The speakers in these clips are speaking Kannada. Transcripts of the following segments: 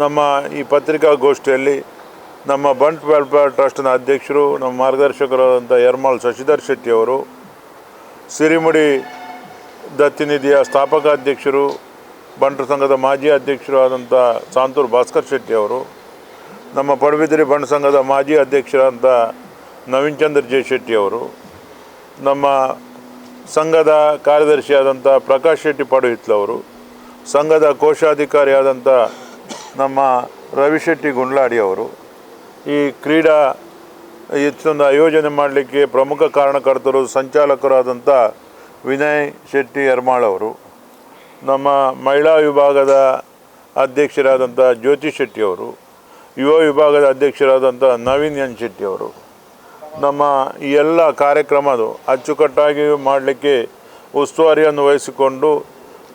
ನಮ್ಮ ಈ ಪತ್ರಿಕಾಗೋಷ್ಠಿಯಲ್ಲಿ ನಮ್ಮ ಬಂಟ್ ವೆಲ್ಫೇರ್ ಟ್ರಸ್ಟ್ನ ಅಧ್ಯಕ್ಷರು, ನಮ್ಮ ಮಾರ್ಗದರ್ಶಕರಾದಂಥ ಯರ್ಮಾಲ್ ಶಶಿಧರ್ ಶೆಟ್ಟಿ ಅವರು, ಸಿರಿಮುಡಿ ದತ್ತಿನಿಧಿಯ ಸ್ಥಾಪಕ ಅಧ್ಯಕ್ಷರು ಬಂಟರ ಸಂಘದ ಮಾಜಿ ಅಧ್ಯಕ್ಷರು ಆದಂಥ ಸಾಂತೂರು ಭಾಸ್ಕರ್ ಶೆಟ್ಟಿ ಅವರು, ನಮ್ಮ ಪಡುಬಿದ್ರಿ ಬಂಟ್ ಸಂಘದ ಮಾಜಿ ಅಧ್ಯಕ್ಷರಾದಂಥ ನವೀನ್ ಚಂದ್ರ ಜೆ ಶೆಟ್ಟಿ ಅವರು, ನಮ್ಮ ಸಂಘದ ಕಾರ್ಯದರ್ಶಿಯಾದಂಥ ಪ್ರಕಾಶ್ ಶೆಟ್ಟಿ ಪಡುಹಿತ್ಲವರು ಸಂಘದ ಕೋಶಾಧಿಕಾರಿಯಾದಂಥ ನಮ್ಮ ರವಿಶೆಟ್ಟಿ ಗುಂಡ್ಲಾಡಿಯವರು ಈ ಕ್ರೀಡಾ ಹೆಚ್ಚೊಂದು ಆಯೋಜನೆ ಮಾಡಲಿಕ್ಕೆ ಪ್ರಮುಖ ಕಾರಣಕರ್ತರು ಸಂಚಾಲಕರಾದಂಥ ವಿನಯ್ ಶೆಟ್ಟಿ ಯರ್ಮಾಳ್ ಅವರು, ನಮ್ಮ ಮಹಿಳಾ ವಿಭಾಗದ ಅಧ್ಯಕ್ಷರಾದಂಥ ಜ್ಯೋತಿ ಶೆಟ್ಟಿ ಅವರು, ಯುವ ವಿಭಾಗದ ಅಧ್ಯಕ್ಷರಾದಂಥ ನವೀನ್ ಎನ್ ಶೆಟ್ಟಿ ಅವರು ನಮ್ಮ ಈ ಎಲ್ಲ ಕಾರ್ಯಕ್ರಮದು ಅಚ್ಚುಕಟ್ಟಾಗಿ ಮಾಡಲಿಕ್ಕೆ ಉಸ್ತುವಾರಿಯನ್ನು ವಹಿಸಿಕೊಂಡು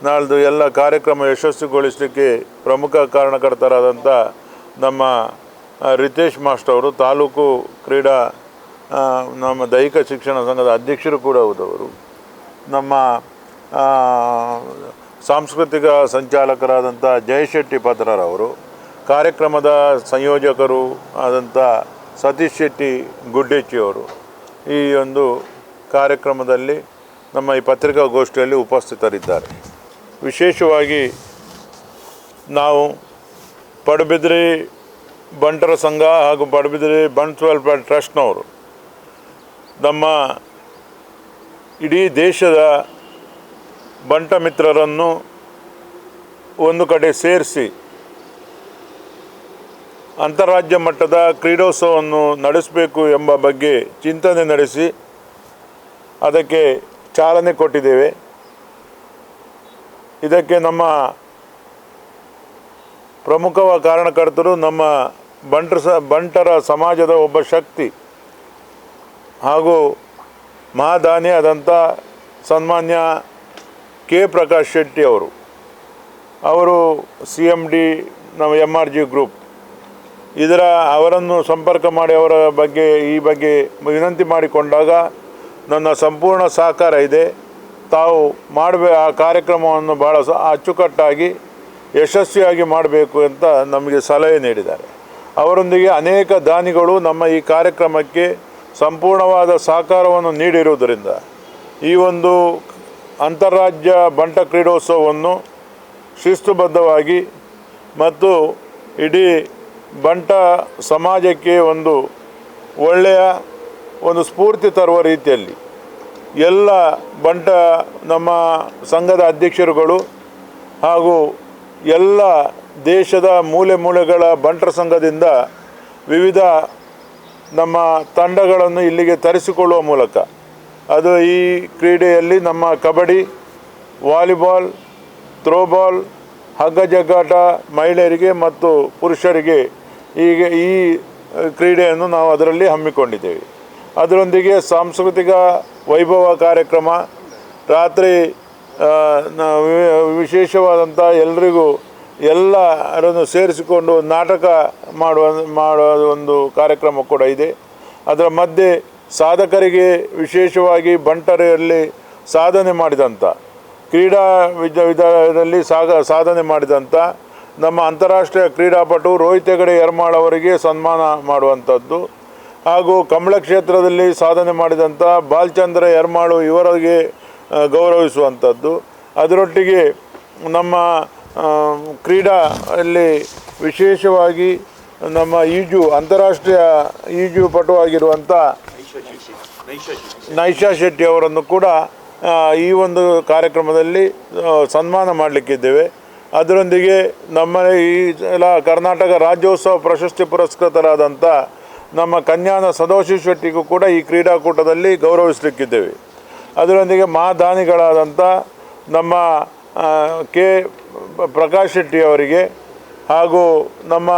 ನಾಳ್ದು ಎಲ್ಲ ಕಾರ್ಯಕ್ರಮ ಯಶಸ್ವಿಗೊಳಿಸಲಿಕ್ಕೆ ಪ್ರಮುಖ ಕಾರಣಕರ್ತರಾದಂಥ ನಮ್ಮ ರಿತೇಶ್ ಮಾಸ್ಟರ್ ಅವರು, ತಾಲೂಕು ಕ್ರೀಡಾ ನಮ್ಮ ದೈಹಿಕ ಶಿಕ್ಷಣ ಸಂಘದ ಅಧ್ಯಕ್ಷರು ಕೂಡ ಹೌದವರು. ನಮ್ಮ ಸಾಂಸ್ಕೃತಿಕ ಸಂಚಾಲಕರಾದಂಥ ಜಯಶೆಟ್ಟಿ ಪತ್ರರವರು, ಕಾರ್ಯಕ್ರಮದ ಸಂಯೋಜಕರು ಆದಂಥ ಸತೀಶ್ ಶೆಟ್ಟಿ ಗುಡ್ಡೆಚ್ಚಿಯವರು ಈ ಒಂದು ಕಾರ್ಯಕ್ರಮದಲ್ಲಿ ನಮ್ಮ ಈ ಪತ್ರಿಕಾಗೋಷ್ಠಿಯಲ್ಲಿ ಉಪಸ್ಥಿತರಿದ್ದಾರೆ. ವಿಶೇಷವಾಗಿ ನಾವು ಪಡುಬಿದ್ರಿ ಬಂಟರ ಸಂಘ ಹಾಗೂ ಪಡುಬಿದ್ರಿ ಬಂಟ್ ವೆಲ್ಫೇರ್ ಟ್ರಸ್ಟ್ನವರು ನಮ್ಮ ಇಡೀ ದೇಶದ ಬಂಟ ಮಿತ್ರರನ್ನು ಒಂದು ಕಡೆ ಸೇರಿಸಿ ಅಂತಾರಾಜ್ಯ ಮಟ್ಟದ ಕ್ರೀಡೋತ್ಸವವನ್ನು ನಡೆಸಬೇಕು ಎಂಬ ಬಗ್ಗೆ ಚಿಂತನೆ ನಡೆಸಿ ಅದಕ್ಕೆ ಚಾಲನೆ ಕೊಟ್ಟಿದ್ದೇವೆ. ಇದಕ್ಕೆ ನಮ್ಮ ಪ್ರಮುಖ ಕಾರಣಕರ್ತರು ನಮ್ಮ ಬಂಟರ ಸ, ಬಂಟರ ಸಮಾಜದ ಒಬ್ಬ ಶಕ್ತಿ ಹಾಗೂ ಮಹಾದಾನಿ ಆದಂಥ ಸನ್ಮಾನ್ಯ ಕೆ ಪ್ರಕಾಶ್ ಶೆಟ್ಟಿ ಅವರು. ಅವರು ಸಿ ಎಂ ಡಿ, ನಮ್ಮ ಎಂ ಆರ್ ಜಿ ಗ್ರೂಪ್. ಇದರ ಅವರನ್ನು ಸಂಪರ್ಕ ಮಾಡಿ ಅವರ ಬಗ್ಗೆ, ಈ ಬಗ್ಗೆ ವಿನಂತಿ ಮಾಡಿಕೊಂಡಾಗ ನನ್ನ ಸಂಪೂರ್ಣ ಸಹಕಾರ ಇದೆ. ತಾವು ಮಾಡಬೇ, ಆ ಕಾರ್ಯಕ್ರಮವನ್ನು ಭಾಳ ಅಚ್ಚುಕಟ್ಟಾಗಿ, ಯಶಸ್ವಿಯಾಗಿ ಮಾಡಬೇಕು ಅಂತ ನಮಗೆ ಸಲಹೆ ನೀಡಿದ್ದಾರೆ. ಅವರೊಂದಿಗೆ ಅನೇಕ ದಾನಿಗಳು ನಮ್ಮ ಈ ಕಾರ್ಯಕ್ರಮಕ್ಕೆ ಸಂಪೂರ್ಣವಾದ ಸಹಕಾರವನ್ನು ನೀಡಿರುವುದರಿಂದ, ಈ ಒಂದು ಅಂತಾರಾಜ್ಯ ಬಂಟ ಕ್ರೀಡೋತ್ಸವವನ್ನು ಶಿಸ್ತುಬದ್ಧವಾಗಿ ಮತ್ತು ಇಡೀ ಬಂಟ ಸಮಾಜಕ್ಕೆ ಒಂದು ಒಳ್ಳೆಯ ಒಂದು ಸ್ಫೂರ್ತಿ ತರುವ ರೀತಿಯಲ್ಲಿ ಎಲ್ಲ ಬಂಟ ನಮ್ಮ ಸಂಘದ ಅಧ್ಯಕ್ಷರುಗಳು ಹಾಗೂ ಎಲ್ಲ ದೇಶದ ಮೂಲೆ ಮೂಲೆಗಳ ಬಂಟರ ಸಂಘದಿಂದ ವಿವಿಧ ನಮ್ಮ ತಂಡಗಳನ್ನು ಇಲ್ಲಿಗೆ ತರಿಸಿಕೊಳ್ಳುವ ಮೂಲಕ ಅದು ಈ ಕ್ರೀಡೆಯಲ್ಲಿ ನಮ್ಮ ಕಬಡ್ಡಿ, ವಾಲಿಬಾಲ್, ಥ್ರೋಬಾಲ್ ಹಗ್ಗ ಜಗ್ಗಾಟ ಮಹಿಳೆಯರಿಗೆ ಮತ್ತು ಪುರುಷರಿಗೆ ಈಗ ಈ ಕ್ರೀಡೆಯನ್ನು ನಾವು ಅದರಲ್ಲಿ ಹಮ್ಮಿಕೊಂಡಿದ್ದೇವೆ. ಅದರೊಂದಿಗೆ ಸಾಂಸ್ಕೃತಿಕ ವೈಭವ ಕಾರ್ಯಕ್ರಮ, ರಾತ್ರಿ ವಿಶೇಷವಾದಂಥ ಎಲ್ರಿಗೂ ಎಲ್ಲರನ್ನು ಸೇರಿಸಿಕೊಂಡು ನಾಟಕ ಮಾಡುವ ಮಾಡುವ ಒಂದು ಕಾರ್ಯಕ್ರಮ ಕೂಡ ಇದೆ. ಅದರ ಮಧ್ಯೆ ಸಾಧಕರಿಗೆ ವಿಶೇಷವಾಗಿ ಬಂಟರೆಯಲ್ಲಿ ಸಾಧನೆ ಮಾಡಿದಂಥ ಕ್ರೀಡಾ ವಿಧ ವಿಧಾನದಲ್ಲಿ ಸಾಗ, ಸಾಧನೆ ಮಾಡಿದಂಥ ನಮ್ಮ ಅಂತಾರಾಷ್ಟ್ರೀಯ ಕ್ರೀಡಾಪಟು ರೋಹಿತ್ ಹೆಗಡೆ ಯರ್ಮಾಳ್ ಅವರಿಗೆ ಸನ್ಮಾನ ಮಾಡುವಂಥದ್ದು. ಹಾಗೂ ಕಮಲ ಕ್ಷೇತ್ರದಲ್ಲಿ ಸಾಧನೆ ಮಾಡಿದಂಥ ಬಾಲ್ಚಂದ್ರ ಯರ್ಮಾಳು ಇವರಿಗೆ ಗೌರವಿಸುವಂಥದ್ದು. ಅದರೊಟ್ಟಿಗೆ ನಮ್ಮ ಕ್ರೀಡಾ ಅಲ್ಲಿ ವಿಶೇಷವಾಗಿ ನಮ್ಮ ಈಜು, ಅಂತಾರಾಷ್ಟ್ರೀಯ ಈಜು ಪಟುವಾಗಿರುವಂಥ ನೈಶಾ ಶೆಟ್ಟಿ ಅವರನ್ನು ಕೂಡ ಈ ಒಂದು ಕಾರ್ಯಕ್ರಮದಲ್ಲಿ ಸನ್ಮಾನ ಮಾಡಲಿಕ್ಕಿದ್ದೇವೆ. ಅದರೊಂದಿಗೆ ನಮ್ಮ ಈ ಎಲ್ಲ ಕರ್ನಾಟಕ ರಾಜ್ಯೋತ್ಸವ ಪ್ರಶಸ್ತಿ ಪುರಸ್ಕೃತರಾದಂಥ ನಮ್ಮ ಕನ್ಯಾನ ಸದೋಶಿ ಶೆಟ್ಟಿಗೂ ಕೂಡ ಈ ಕ್ರೀಡಾಕೂಟದಲ್ಲಿ ಗೌರವಿಸಲಿಕ್ಕಿದ್ದೇವೆ. ಅದರೊಂದಿಗೆ ಮಹಾದಾನಿಗಳಾದಂಥ ನಮ್ಮ ಕೆ ಪ್ರಕಾಶ್ ಶೆಟ್ಟಿ ಅವರಿಗೆ ಹಾಗೂ ನಮ್ಮ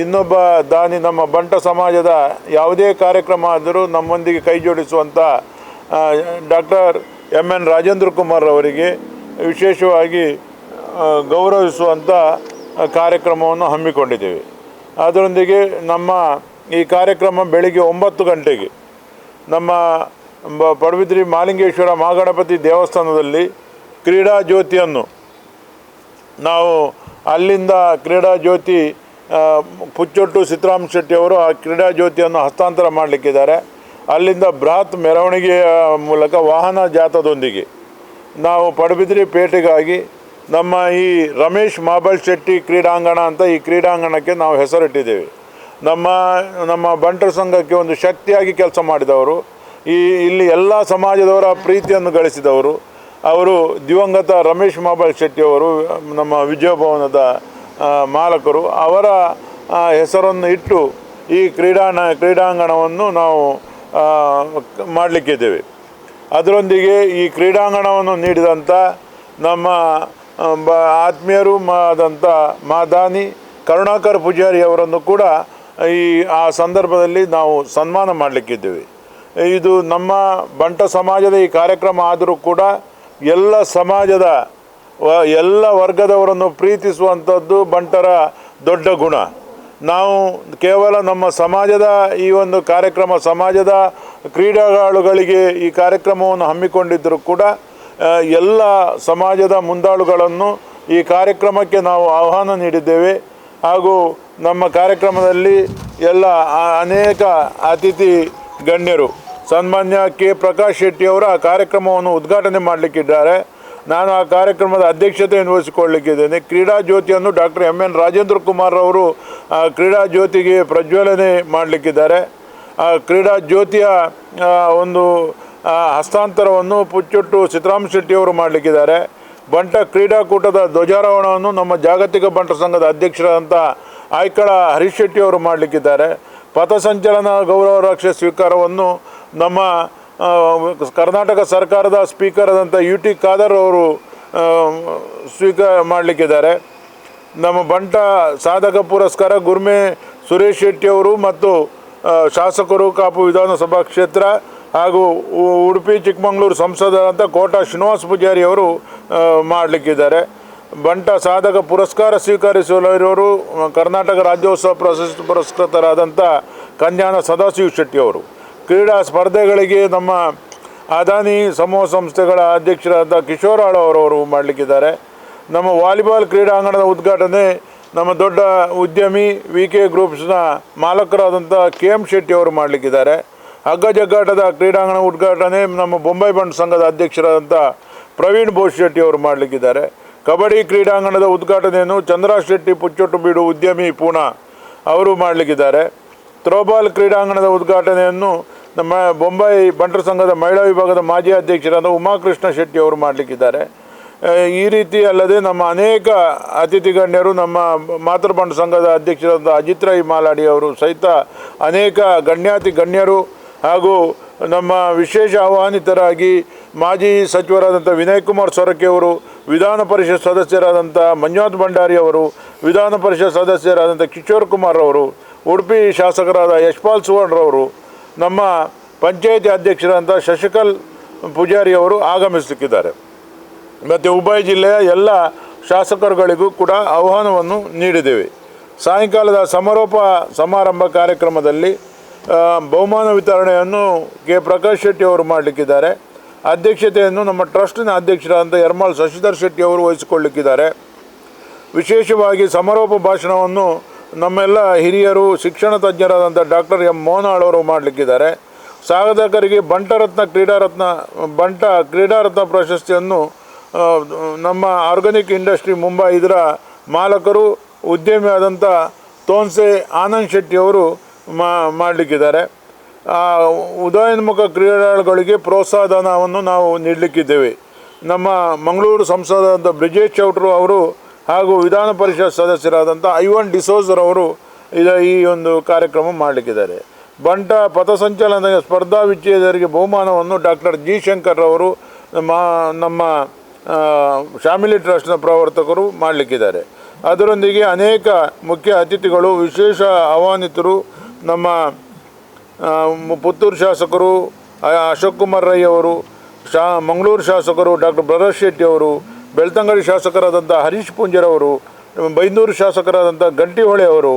ಇನ್ನೊಬ್ಬ ದಾನಿ, ನಮ್ಮ ಬಂಟ ಸಮಾಜದ ಯಾವುದೇ ಕಾರ್ಯಕ್ರಮ ಆದರೂ ನಮ್ಮೊಂದಿಗೆ ಕೈ ಜೋಡಿಸುವಂಥ doctor M N Rajendra Kumar ಅವರಿಗೆ ವಿಶೇಷವಾಗಿ ಗೌರವಿಸುವಂಥ ಕಾರ್ಯಕ್ರಮವನ್ನು ಹಮ್ಮಿಕೊಂಡಿದ್ದೇವೆ. ಅದರೊಂದಿಗೆ ನಮ್ಮ ಈ ಕಾರ್ಯಕ್ರಮ ಬೆಳಿಗ್ಗೆ ಒಂಬತ್ತು ಗಂಟೆಗೆ ನಮ್ಮ ಪಡುಬಿದ್ರಿ ಮಾಲಿಂಗೇಶ್ವರ ಮಹಾಗಣಪತಿ ದೇವಸ್ಥಾನದಲ್ಲಿ ಕ್ರೀಡಾ ಜ್ಯೋತಿಯನ್ನು ನಾವು ಅಲ್ಲಿಂದ ಕ್ರೀಡಾ ಜ್ಯೋತಿ ಪುಚ್ಚೊಟ್ಟು ಶೆಟ್ಟಿ ಅವರು ಆ ಕ್ರೀಡಾ ಜ್ಯೋತಿಯನ್ನು ಹಸ್ತಾಂತರ ಮಾಡಲಿಕ್ಕಿದ್ದಾರೆ. ಅಲ್ಲಿಂದ ಬೃಹತ್ ಮೆರವಣಿಗೆಯ ಮೂಲಕ ವಾಹನ ಜಾಥಾದೊಂದಿಗೆ ನಾವು ಪಡುಬಿದ್ರಿ ಪೇಟೆಗಾಗಿ ನಮ್ಮ ಈ ರಮೇಶ್ ಮಾಬಲ್ ಶೆಟ್ಟಿ ಕ್ರೀಡಾಂಗಣ ಅಂತ ಈ ಕ್ರೀಡಾಂಗಣಕ್ಕೆ ನಾವು ಹೆಸರಿಟ್ಟಿದ್ದೇವೆ. ನಮ್ಮ ನಮ್ಮ ಬಂಟರ ಸಂಘಕ್ಕೆ ಒಂದು ಶಕ್ತಿಯಾಗಿ ಕೆಲಸ ಮಾಡಿದವರು, ಈ ಇಲ್ಲಿ ಎಲ್ಲ ಸಮಾಜದವರ ಪ್ರೀತಿಯನ್ನು ಗಳಿಸಿದವರು, ಅವರು ದಿವಂಗತ ರಮೇಶ್ ಮಾಬಲ್ ಶೆಟ್ಟಿ ಅವರು, ನಮ್ಮ ವಿಜಯಭವನದ ಮಾಲಕರು, ಅವರ ಹೆಸರನ್ನು ಇಟ್ಟು ಈ ಕ್ರೀಡಾ, ಕ್ರೀಡಾಂಗಣವನ್ನು ನಾವು ಮಾಡಲಿಕ್ಕಿದ್ದೇವೆ. ಅದರೊಂದಿಗೆ ಈ ಕ್ರೀಡಾಂಗಣವನ್ನು ನೀಡಿದಂಥ ನಮ್ಮ ಆತ್ಮೀಯರು ಆದಂಥ ಮಾದಾನಿ ಕರುಣಾಕರ್ ಪೂಜಾರಿ ಅವರನ್ನು ಕೂಡ ಈ, ಆ ಸಂದರ್ಭದಲ್ಲಿ ನಾವು ಸನ್ಮಾನ ಮಾಡಲಿಕ್ಕಿದ್ದೇವೆ. ಇದು ನಮ್ಮ ಬಂಟ ಸಮಾಜದ ಈ ಕಾರ್ಯಕ್ರಮ ಆದರೂ ಕೂಡ ಎಲ್ಲ ಸಮಾಜದ ಎಲ್ಲ ವರ್ಗದವರನ್ನು ಪ್ರೀತಿಸುವಂಥದ್ದು ಬಂಟರ ದೊಡ್ಡ ಗುಣ. ನಾವು ಕೇವಲ ನಮ್ಮ ಸಮಾಜದ ಈ ಒಂದು ಕಾರ್ಯಕ್ರಮ, ಸಮಾಜದ ಕ್ರೀಡಾಳುಗಳಿಗೆ ಈ ಕಾರ್ಯಕ್ರಮವನ್ನು ಹಮ್ಮಿಕೊಂಡಿದ್ದರೂ ಕೂಡ ಎಲ್ಲ ಸಮಾಜದ ಮುಂದಾಳುಗಳನ್ನು ಈ ಕಾರ್ಯಕ್ರಮಕ್ಕೆ ನಾವು ಆಹ್ವಾನ ನೀಡಿದ್ದೇವೆ. ಹಾಗೂ ನಮ್ಮ ಕಾರ್ಯಕ್ರಮದಲ್ಲಿ ಎಲ್ಲ ಅನೇಕ ಅತಿಥಿ ಗಣ್ಯರು, ಸನ್ಮಾನ್ಯ ಕೆ. ಪ್ರಕಾಶ್ ಶೆಟ್ಟಿ ಅವರು ಆ ಕಾರ್ಯಕ್ರಮವನ್ನು ಉದ್ಘಾಟನೆ ಮಾಡಲಿಕ್ಕಿದ್ದಾರೆ. ನಾನು ಆ ಕಾರ್ಯಕ್ರಮದ ಅಧ್ಯಕ್ಷತೆಯನ್ನು ವಹಿಸಿಕೊಳ್ಳಲಿಕ್ಕಿದ್ದೇನೆ. ಕ್ರೀಡಾ ಜ್ಯೋತಿಯನ್ನು doctor M N. Rajendra Kumar ಅವರು ಕ್ರೀಡಾ ಜ್ಯೋತಿಗೆ ಪ್ರಜ್ವಲನೆ ಮಾಡಲಿಕ್ಕಿದ್ದಾರೆ. ಆ, ಕ್ರೀಡಾ ಜ್ಯೋತಿಯ ಒಂದು ಹಸ್ತಾಂತರವನ್ನು ಪುಚ್ಚೊಟ್ಟು ಸಿದ್ದರಾಮ ಶೆಟ್ಟಿಯವರು ಮಾಡಲಿಕ್ಕಿದ್ದಾರೆ. ಬಂಟ ಕ್ರೀಡಾಕೂಟದ ಧ್ವಜಾರೋಹಣವನ್ನು ನಮ್ಮ ಜಾಗತಿಕ ಬಂಟ ಸಂಘದ ಅಧ್ಯಕ್ಷರಾದಂಥ ಆಯ್ಕಳ ಹರೀಶ್ ಶೆಟ್ಟಿಯವರು ಮಾಡಲಿಕ್ಕಿದ್ದಾರೆ. ಪಥಸಂಚಲನ ಗೌರವ ರಕ್ಷೆ ಸ್ವೀಕಾರವನ್ನು ನಮ್ಮ ಕರ್ನಾಟಕ ಸರ್ಕಾರದ ಸ್ಪೀಕರ್ ಆದಂಥ ಯು ಟಿ ಖಾದರ್ ಅವರು ಸ್ವೀಕಾರ ಮಾಡಲಿಕ್ಕಿದ್ದಾರೆ. ನಮ್ಮ ಬಂಟ ಸಾಧಕ ಪುರಸ್ಕಾರ ಗುರ್ಮೆ ಸುರೇಶ್ ಶೆಟ್ಟಿ ಅವರು ಮತ್ತು ಶಾಸಕರು ಕಾಪು ವಿಧಾನಸಭಾ ಕ್ಷೇತ್ರ ಹಾಗೂ ಉಡುಪಿ, ಚಿಕ್ಕಮಗಳೂರು ಸಂಸದರಾದಂಥ ಕೋಟಾ ಶ್ರೀನಿವಾಸ ಪೂಜಾರಿ ಅವರು ಮಾಡಲಿಕ್ಕಿದ್ದಾರೆ. ಬಂಟ ಸಾಧಕ ಪುರಸ್ಕಾರ ಸ್ವೀಕರಿಸಲಿರೋರು ಕರ್ನಾಟಕ ರಾಜ್ಯೋತ್ಸವ ಪ್ರಶಸ್ತಿ ಪುರಸ್ಕೃತರಾದಂಥ ಕನ್ಯಾನ ಸದಾಶಿವ ಶೆಟ್ಟಿ ಅವರು. ಕ್ರೀಡಾ ಸ್ಪರ್ಧೆಗಳಿಗೆ ನಮ್ಮ ಅದಾನಿ ಸಮೂಹ ಸಂಸ್ಥೆಗಳ ಅಧ್ಯಕ್ಷರಾದ ಕಿಶೋರ್ ಅವರು ಅವರವರು ಮಾಡಲಿಕ್ಕಿದ್ದಾರೆ. ನಮ್ಮ ವಾಲಿಬಾಲ್ ಕ್ರೀಡಾಂಗಣದ ಉದ್ಘಾಟನೆ ನಮ್ಮ ದೊಡ್ಡ ಉದ್ಯಮಿ ವಿ ಕೆ ಗ್ರೂಪ್ಸ್ನ ಮಾಲಕರಾದಂಥ ಕೆ ಎಂ ಶೆಟ್ಟಿ ಅವರು ಮಾಡಲಿಕ್ಕಿದ್ದಾರೆ. ಹಗ್ಗ ಜಗ್ಗಾಟದ ಕ್ರೀಡಾಂಗಣ ಉದ್ಘಾಟನೆ ನಮ್ಮ ಬೊಂಬೈ ಬಂಡ್ ಸಂಘದ ಅಧ್ಯಕ್ಷರಾದಂಥ ಪ್ರವೀಣ್ ಬೋಸ್ ಶೆಟ್ಟಿ ಅವರು ಮಾಡಲಿಕ್ಕಿದ್ದಾರೆ. ಕಬಡ್ಡಿ ಕ್ರೀಡಾಂಗಣದ ಉದ್ಘಾಟನೆಯನ್ನು ಚಂದ್ರ ಶೆಟ್ಟಿ ಪುಚ್ಚೊಟ್ಟು ಬೀಡು ಉದ್ಯಮಿ ಪೂನಾ ಅವರು ಮಾಡಲಿಕ್ಕಿದ್ದಾರೆ. ಥ್ರೋಬಾಲ್ ಕ್ರೀಡಾಂಗಣದ ಉದ್ಘಾಟನೆಯನ್ನು ನಮ್ಮ ಬೊಂಬೈ ಬಂಟರ ಸಂಘದ ಮಹಿಳಾ ವಿಭಾಗದ ಮಾಜಿ ಅಧ್ಯಕ್ಷರಾದ ಉಮಾಕೃಷ್ಣ ಶೆಟ್ಟಿ ಅವರು ಮಾಡಲಿಕ್ಕಿದ್ದಾರೆ. ಈ ರೀತಿ ಅಲ್ಲದೆ ನಮ್ಮ ಅನೇಕ ಅತಿಥಿ ಗಣ್ಯರು ನಮ್ಮ ಮಾತೃಬಂಡ ಸಂಘದ ಅಧ್ಯಕ್ಷರಾದ ಅಜಿತ್ ರಾಯ್ ಮಾಲಾಡಿ ಅವರು ಸಹಿತ ಅನೇಕ ಗಣ್ಯಾತಿ ಗಣ್ಯರು ಹಾಗೂ ನಮ್ಮ ವಿಶೇಷ ಆಹ್ವಾನಿತರಾಗಿ ಮಾಜಿ ಸಚಿವರಾದಂಥ ವಿನಯ್ ಕುಮಾರ್ ಸೊರಕೆಯವರು ವಿಧಾನ ಪರಿಷತ್ ಸದಸ್ಯರಾದಂಥ ಮಂಜುನಾಥ್ ಭಂಡಾರಿ ಅವರು, ವಿಧಾನ ಪರಿಷತ್ ಸದಸ್ಯರಾದಂಥ ಕಿಶೋರ್ ಕುಮಾರ್ ಅವರು, ಉಡುಪಿ ಶಾಸಕರಾದ ಯಶ್ಪಾಲ್ ಸುವರ್ಣರವರು ನಮ್ಮ ಪಂಚಾಯತಿ ಅಧ್ಯಕ್ಷರಾದಂಥ ಶಶಿಕಲ್ ಪೂಜಾರಿ ಅವರು ಆಗಮಿಸಲಿಕ್ಕಿದ್ದಾರೆ ಮತ್ತು ಉಭಯ ಜಿಲ್ಲೆಯ ಎಲ್ಲ ಶಾಸಕರುಗಳಿಗೂ ಕೂಡ ಆಹ್ವಾನವನ್ನು ನೀಡಿದ್ದೇವೆ. ಸಾಯಂಕಾಲದ ಸಮಾರೋಪ ಸಮಾರಂಭ ಕಾರ್ಯಕ್ರಮದಲ್ಲಿ ಬಹುಮಾನ ವಿತರಣೆಯನ್ನು ಕೆ ಪ್ರಕಾಶ್ ಶೆಟ್ಟಿ ಅವರು ಮಾಡಲಿಕ್ಕಿದ್ದಾರೆ. ಅಧ್ಯಕ್ಷತೆಯನ್ನು ನಮ್ಮ ಟ್ರಸ್ಟಿನ ಅಧ್ಯಕ್ಷರಾದಂಥ ಯರ್ಮಾಳ್ ಶಶಿಧರ್ ಶೆಟ್ಟಿ ಅವರು ವಹಿಸಿಕೊಳ್ಳಿಕ್ಕಿದ್ದಾರೆ. ವಿಶೇಷವಾಗಿ ಸಮಾರೋಪ ಭಾಷಣವನ್ನು ನಮ್ಮೆಲ್ಲ ಹಿರಿಯರು, ಶಿಕ್ಷಣ ತಜ್ಞರಾದಂಥ ಡಾಕ್ಟರ್ ಎಂ ಮೋಹನಾಳ್ ಅವರು ಮಾಡಲಿಕ್ಕಿದ್ದಾರೆ. ಸಾಧಕರಿಗೆ ಬಂಟರತ್ನ ಕ್ರೀಡಾರತ್ನ ಬಂಟ ಕ್ರೀಡಾರತ್ನ ಪ್ರಶಸ್ತಿಯನ್ನು ನಮ್ಮ ಆರ್ಗಾನಿಕ್ ಇಂಡಸ್ಟ್ರಿ ಮುಂಬೈ ಇದರ ಮಾಲಕರು, ಉದ್ಯಮಿಯಾದಂಥ ತೋನ್ಸೆ ಆನಂದ್ ಶೆಟ್ಟಿ ಅವರು ಮಾ, ಮಾಡಲಿಕ್ಕಿದ್ದಾರೆ. ಉದಯೋನ್ಮುಖ ಕ್ರೀಡಾಳುಗಳಿಗೆ ಪ್ರೋತ್ಸಾಹಧನವನ್ನು ನಾವು ನೀಡಲಿಕ್ಕಿದ್ದೇವೆ. ನಮ್ಮ ಮಂಗಳೂರು ಸಂಸದರಾದ ಬ್ರಿಜೇಶ್ ಚೌಟ್ರು ಅವರು ಹಾಗೂ ವಿಧಾನ ಪರಿಷತ್ ಸದಸ್ಯರಾದಂಥ ಐವನ್ ಅವರು ಇದ, ಈ ಒಂದು ಕಾರ್ಯಕ್ರಮ ಮಾಡಲಿಕ್ಕಿದ್ದಾರೆ. ಬಂಟ ಪಥಸಂಚಲನ ಸ್ಪರ್ಧಾ ವಿಜೇತರಿಗೆ ಬಹುಮಾನವನ್ನು ಡಾಕ್ಟರ್ ಜಿ ಶಂಕರ್ ಅವರು ನಮ್ಮ ನಮ್ಮ ಫ್ಯಾಮಿಲಿ ಟ್ರಸ್ಟ್ನ ಪ್ರವರ್ತಕರು ಮಾಡಲಿಕ್ಕಿದ್ದಾರೆ. ಅದರೊಂದಿಗೆ ಅನೇಕ ಮುಖ್ಯ ಅತಿಥಿಗಳು, ವಿಶೇಷ ಆಹ್ವಾನಿತರು ನಮ್ಮ ಪುತ್ತೂರು ಶಾಸಕರು ಅಶೋಕ್ ಕುಮಾರ್ ರೈ ಅವರು, ಶಾ, ಮಂಗಳೂರು ಶಾಸಕರು, ಡಾಕ್ಟರ್ ಬ್ರದರ್ ಶೆಟ್ಟಿ ಅವರು, ಬೆಳ್ತಂಗಡಿ ಶಾಸಕರಾದಂಥ ಹರೀಶ್ ಪುಂಜರವರು ಬೈಂದೂರು ಶಾಸಕರಾದಂಥ ಗಂಟಿಹೊಳೆ ಅವರು,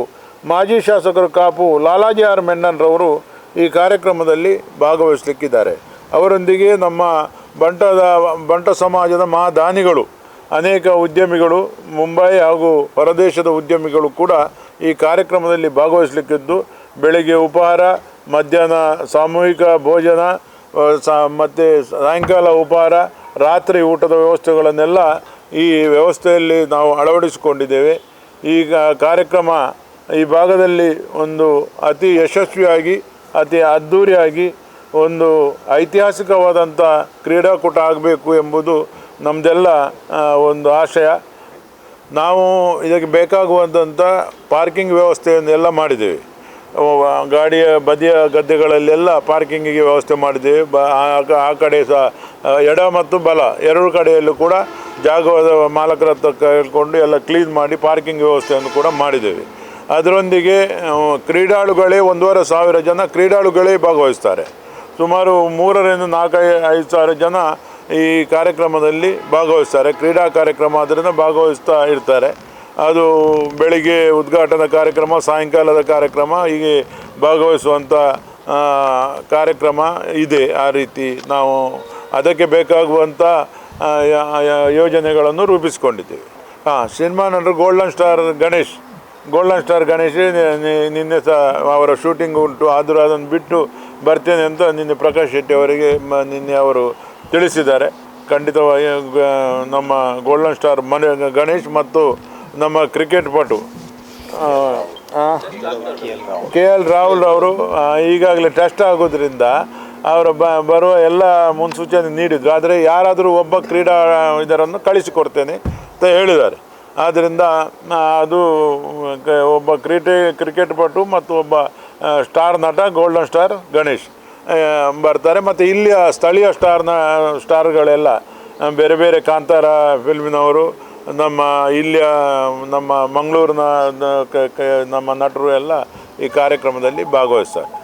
ಮಾಜಿ ಶಾಸಕರು ಕಾಪು ಲಾಲಾಜಿ ಆರ್ ಮೆನ್ನನ್ರವರು ಈ ಕಾರ್ಯಕ್ರಮದಲ್ಲಿ ಭಾಗವಹಿಸಲಿಕ್ಕಿದ್ದಾರೆ. ಅವರೊಂದಿಗೆ ನಮ್ಮ ಬಂಟದ, ಬಂಟ ಸಮಾಜದ ಮಹಾದಾನಿಗಳು, ಅನೇಕ ಉದ್ಯಮಿಗಳು, ಮುಂಬೈ ಹಾಗೂ ಹೊರದೇಶದ ಉದ್ಯಮಿಗಳು ಕೂಡ ಈ ಕಾರ್ಯಕ್ರಮದಲ್ಲಿ ಭಾಗವಹಿಸಲಿಕ್ಕಿದ್ದು ಬೆಳಗ್ಗೆ ಉಪಹಾರ, ಮಧ್ಯಾಹ್ನ ಸಾಮೂಹಿಕ ಭೋಜನ ಮತ್ತು ಸಾಯಂಕಾಲ ಉಪಹಾರ, ರಾತ್ರಿ ಊಟದ ವ್ಯವಸ್ಥೆಗಳನ್ನೆಲ್ಲ ಈ ವ್ಯವಸ್ಥೆಯಲ್ಲಿ ನಾವು ಅಳವಡಿಸಿಕೊಂಡಿದ್ದೇವೆ. ಈಗ ಕಾರ್ಯಕ್ರಮ ಈ ಭಾಗದಲ್ಲಿ ಒಂದು ಅತಿ ಯಶಸ್ವಿಯಾಗಿ, ಅತಿ ಅದ್ಧೂರಿಯಾಗಿ ಒಂದು ಐತಿಹಾಸಿಕವಾದಂಥ ಕ್ರೀಡಾಕೂಟ ಆಗಬೇಕು ಎಂಬುದು ನಮ್ಮದೆಲ್ಲ ಒಂದು ಆಶಯ. ನಾವು ಇದಕ್ಕೆ ಬೇಕಾಗುವಂಥ ಪಾರ್ಕಿಂಗ್ ವ್ಯವಸ್ಥೆಯನ್ನೆಲ್ಲ ಮಾಡಿದ್ದೇವೆ. ಗಾಡಿಯ ಬದಿಯ ಗದ್ದೆಗಳಲ್ಲೆಲ್ಲ ಪಾರ್ಕಿಂಗಿಗೆ ವ್ಯವಸ್ಥೆ ಮಾಡಿದ್ದೀವಿ ಆ- ಕಡೆ ಸಹ ಎಡ ಮತ್ತು ಬಲ ಎರಡು ಕಡೆಯಲ್ಲೂ ಕೂಡ ಜಾಗವಾದ ಮಾಲಕರ ಹತ್ರ ಕೇಳಿಕೊಂಡು ಎಲ್ಲ ಕ್ಲೀನ್ ಮಾಡಿ ಪಾರ್ಕಿಂಗ್ ವ್ಯವಸ್ಥೆಯನ್ನು ಕೂಡ ಮಾಡಿದ್ದೇವೆ. ಅದರೊಂದಿಗೆ ಕ್ರೀಡಾಳುಗಳೇ ಒಂದೂವರೆ ಸಾವಿರ ಜನ ಕ್ರೀಡಾಳುಗಳೇ ಭಾಗವಹಿಸ್ತಾರೆ. ಸುಮಾರು ಮೂರರಿಂದ ನಾಲ್ಕು, ಐದು ಸಾವಿರ ಜನ ಈ ಕಾರ್ಯಕ್ರಮದಲ್ಲಿ ಭಾಗವಹಿಸ್ತಾರೆ. ಕ್ರೀಡಾ ಕಾರ್ಯಕ್ರಮ ಆದ್ದರಿಂದ ಭಾಗವಹಿಸ್ತಾ ಇರ್ತಾರೆ. ಅದು ಬೆಳಿಗ್ಗೆ ಉದ್ಘಾಟನಾ ಕಾರ್ಯಕ್ರಮ, ಸಾಯಂಕಾಲದ ಕಾರ್ಯಕ್ರಮ ಹೀಗೆ ಭಾಗವಹಿಸುವಂಥ ಕಾರ್ಯಕ್ರಮ ಇದೆ ಆ ರೀತಿ ನಾವು ಅದಕ್ಕೆ ಬೇಕಾಗುವಂಥ ಯೋಜನೆಗಳನ್ನು ರೂಪಿಸಿಕೊಂಡಿದ್ದೇವೆ. ಹಾಂ ಸಿನಿಮಾ ನಟರು golden star Ganesh golden star Ganesh ನಿನ್ನೆ ಸಹ ಅವರ ಶೂಟಿಂಗ್ ಉಂಟು, ಆದರೂ ಅದನ್ನು ಬಿಟ್ಟು ಬರ್ತೇನೆ ಅಂತ ನಿನ್ನೆ ಪ್ರಕಾಶ್ ಶೆಟ್ಟಿ ಅವರಿಗೆ ನಿನ್ನೆ ಅವರು ತಿಳಿಸಿದ್ದಾರೆ. ಖಂಡಿತವಾಗಿ ನಮ್ಮ ಗೋಲ್ಡನ್ ಸ್ಟಾರ್ ಮನೆ ಗಣೇಶ್ ಮತ್ತು ನಮ್ಮ ಕ್ರಿಕೆಟ್ ಪಟು. ಕೆ ಎಲ್ ರಾಹುಲ್ ಅವರು ಈಗಾಗಲೇ ಟೆಸ್ಟ್ ಆಗೋದ್ರಿಂದ ಅವರು ಬ, ಬರುವ ಎಲ್ಲ ಮುನ್ಸೂಚನೆ ನೀಡಿದರು. ಆದರೆ ಯಾರಾದರೂ ಒಬ್ಬ ಕ್ರೀಡಾ ಇದರನ್ನು ಕಳಿಸಿಕೊಡ್ತೇನೆ ಅಂತ ಹೇಳಿದ್ದಾರೆ. ಆದ್ದರಿಂದ ಅದು ಒಬ್ಬ ಕ್ರೀಡೆ, ಕ್ರಿಕೆಟ್ ಪಟು ಮತ್ತು ಒಬ್ಬ ಸ್ಟಾರ್ ನಟ, ಗೋಲ್ಡನ್ ಸ್ಟಾರ್ ಗಣೇಶ್ ಬರ್ತಾರೆ. ಮತ್ತು ಇಲ್ಲಿಯ ಸ್ಥಳೀಯ ಸ್ಟಾರ್ನ, ಸ್ಟಾರ್ಗಳೆಲ್ಲ ಬೇರೆ ಬೇರೆ ಕಾಂತಾರ ಫಿಲ್ಮಿನವರು ನಮ್ಮ ಇಲ್ಲಿಯ ನಮ್ಮ ಮಂಗಳೂರಿನ ನಮ್ಮ ನಟರು ಎಲ್ಲ ಈ ಕಾರ್ಯಕ್ರಮದಲ್ಲಿ ಭಾಗವಹಿಸ್ತಾರೆ.